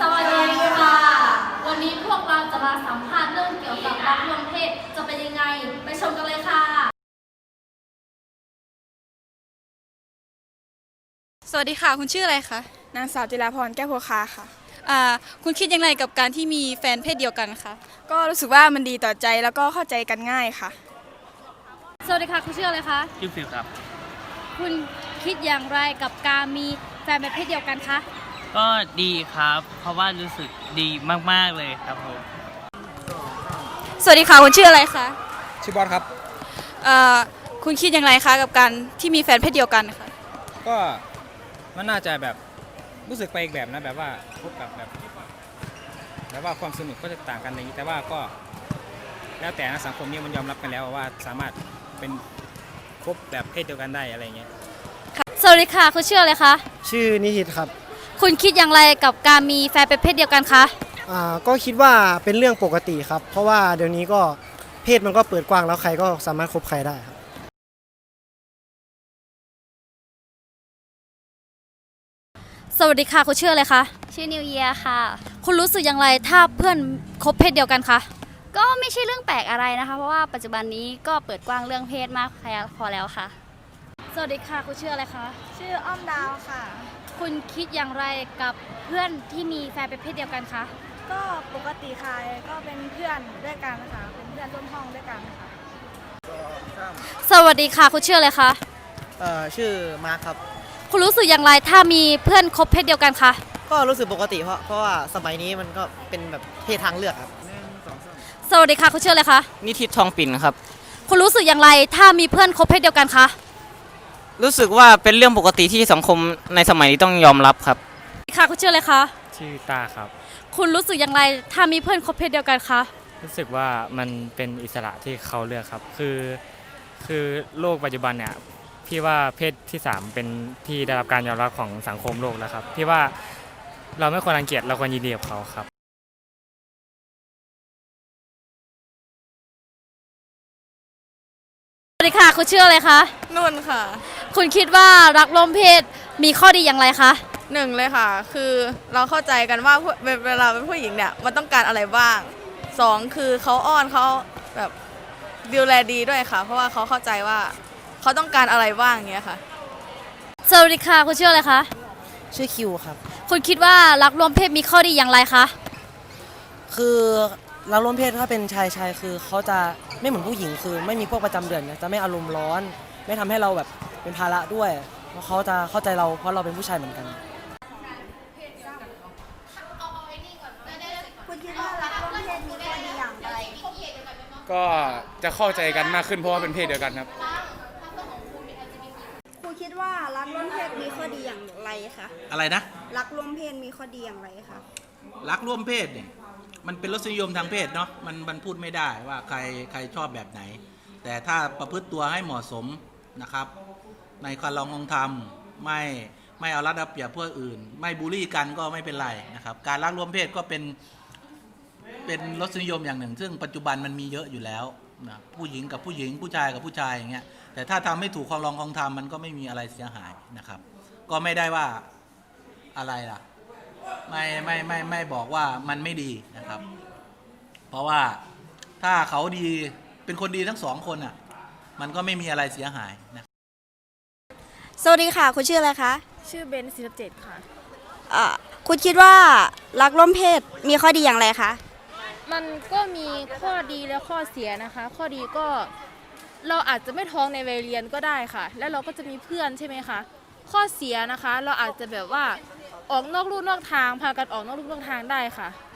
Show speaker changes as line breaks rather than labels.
สวัสดีค่ะ วันนี้พวกเราจะมาสัมภาษณ์เรื่องเกี่ยวกับรักลวงเพศจะเป็นยังไง ไปชมกันเลยค่ะ
สวัสดีค่ะ คุณชื่ออะไรคะ
นางสาวจิราพรแก้วโพคาค่ะ
อ่าคุณคิดยังไงกับการที่มีแฟนเพศเดียวกันคะ
ก็รู้สึกว่ามันดีต่อใจแล้วก็เข้าใจกันง่ายค่ะ
สวัสดีค่ะ คุณชื่ออะไรคะ
ชื่อฟิลครับ
คุณคิดอย่างไรกับการมีแฟนเป็นเพศเดียวกันคะ
ก็ดีครับ เพราะว่ารู้สึกดีมากๆเลยครับผม
สวัสดีค่ะคุณชื่ออะไรคะ
ชื่อบอสครับ
อ่าคุณคิดอย่างไรคะกับการที่มีแฟนเพศเดียวกันคะ
ก็มันน่าจะแบบรู้สึกไปอีกแบบนะแบบว่าพบกับแบบแบบว่าความสนุกก็จะต่างกันอย่างนี้ แต่ว่าก็แล้วแต่นะสังคมนี้มันยอมรับกันแล้วว่าสามารถเป็นคบแบบเพศเดียวกันได้อะไรเงี้ย
สวัสดีค่ะคุณชื่ออะไรคะ
ชื่อนิหิตครับ
คุณคิดอย่างไรกับการมีแฟนเป็นเพศเดียวกันคะ
อ่าก็คิดว่าเป็นเรื่องปกติครับ เพราะว่าเดี๋ยวนี้ก็เพศมันก็เปิดกว้างแล้วใครก็สามารถคบใครได้ครับ
สวัสดีค่ะ คุณชื่ออะไรคะ
ชื่อนิวเยียค่ะ
คุณรู้สึกอย่างไรถ้าเพื่อนคบเพศเดียวกันคะ
ก็ไม่ใช่เรื่องแปลกอะไรนะคะ เพราะว่าปัจจุบันนี้ก็เปิดกว้างเรื่องเพศมากพอแล้วค่ะ
สวัสดีค่ะ คุณชื่ออะไรคะ
ชื่ออ้อมดาวค่ะ
คุณคิดอย่างไรกับเพื่อนที่มีแฟนเป็นเพศเดียวกันคะ
ก็ปกติค่ะก็เป็นเพื่อนด้วยกันค่ะเป็นเพื่อนร่วมห้องด้วยกันค่ะ
สวัสดีค่ะ คุณชื่ออะไรคะ
เอ่อชื่อมาร์คครับ
คุณรู้สึกอย่างไรถ้ามีเพื่อนคบเพศเดียวกันคะ
ก็รู้สึกปกติเพราะเพราะว่าสมัยนี้มันก็เป็นแบบเพศทางเลือกครับ
สวัสดีค่ะ คุณชื่ออะไรคะ
นิทิศทองปิ่นครับ
คุณรู้สึกอย่างไรถ้ามีเพื่อนคบเพศเดียวกันคะ
รู้สึกว่าเป็นเรื่องปกติที่สังคมในสมัยนี้ต้องยอมรับครับ
ค่ะคุณชื่ออะไรคะ
ชื่อตาครับ
คุณรู้สึกอย่างไรถ้ามีเพื่อนคบเพศเดียวกันคะ
รู้สึกว่ามันเป็นอิสระที่เขาเลือกครับ คือ คือโลกปัจจุบันเนี่ยพี่ว่าเพศที่ 3 เป็นที่ได้รับการยอมรับของสังคมโลกแล้วครับพี่ว่าเราไม่ควรรังเกียจเราควรยินดีกับเขาครับ
สวัสดีค่ะ คุณชื่ออะไรคะ
นุ่นค่ะ
คุณคิดว่ารักร่วมเพศมีข้อดีอย่างไรคะ
หนึ่งเลยค่ะ คือเราเข้าใจกันว่าผู้เวเวลาเป็นผู้หญิงเนี่ยมันต้องการอะไรบ้างสองคือเขาอ้อนเขาแบบดูแลดีด้วยค่ะ เพราะว่าเขาเข้าใจว่าเขาต้องการอะไรบ้างอย่างเงี้ยค่ะ
สวัสดีค่ะ คุณชื่ออะไรคะ
ชื่อคิวครับ
คุณคิดว่ารักร่วมเพศมีข้อดีอย่างไรคะ
คือเราร่วมเพศถ้าเป็นชายชายคือเขาจะ ไม่เหมือนผู้หญิงคือไม่มีพวกประจำเดือนเนี่ยจะไม่อารมณ์ร้อน ไม่ทำให้เราแบบเป็นภาระด้วยเพราะเขาจะเข้าใจเราเพราะเราเป็นผู้ชายเหมือนกัน
ก็จะเข้าใจกันมากขึ้นเพราะว่าเป็นเพศเดียวกันครับ
ครูคิดว่ารักร่วมเพศมีข้อดีอย่างไรคะ
อะไรนะ
รักร่วมเพศมีข้อดีอย่างไรคะ
รักร่วมเพศเนี่ยมันเป็นรสนิยมทางเพศเนาะมันมันพูดไม่ได้ว่าใครใครชอบแบบไหน แต่ถ้าประพฤติตัวให้เหมาะสมนะครับ ในการลององธรรมไม่ไม่เอารัดเอาเปรียบผู้อื่น ไม่บูลลี่กันก็ไม่เป็นไรนะครับ การรักร่วมเพศก็เป็นเป็นรสนิยมอย่างหนึ่ง ซึ่งปัจจุบันมันมีเยอะอยู่แล้วนะผู้หญิงกับผู้หญิงผู้ชายกับผู้ชายอย่างเงี้ยแต่ถ้าทำไม่ถูกครองรององธรรมมันก็ไม่มีอะไรเสียหายนะครับ ก็ไม่ได้ว่าอะไรล่ะ ไม่ไม่ไม่ไม่บอกว่ามันไม่ดีนะครับ เพราะว่าถ้าเขาดีเป็นคนดีทั้งสองคนอะ มันก็ไม่มีอะไรเสียหายนะ
สวัสดีค่ะ คุณชื่ออะไรคะ
ชื่อเบนสิบเจ็ดค่ะ
อ่าคุณคิดว่ารักร่วมเพศมีข้อดีอย่างไรคะ
มันก็มีข้อดีและข้อเสียนะคะ ข้อดีก็เราอาจจะไม่ท้องในวัยเรียนก็ได้ค่ะ แล้วเราก็จะมีเพื่อนใช่ไหมคะ ข้อเสียนะคะ เราอาจจะแบบว่า ออกนอกลู่นอกทาง พากันออกนอกลู่นอกทางได้ค่ะ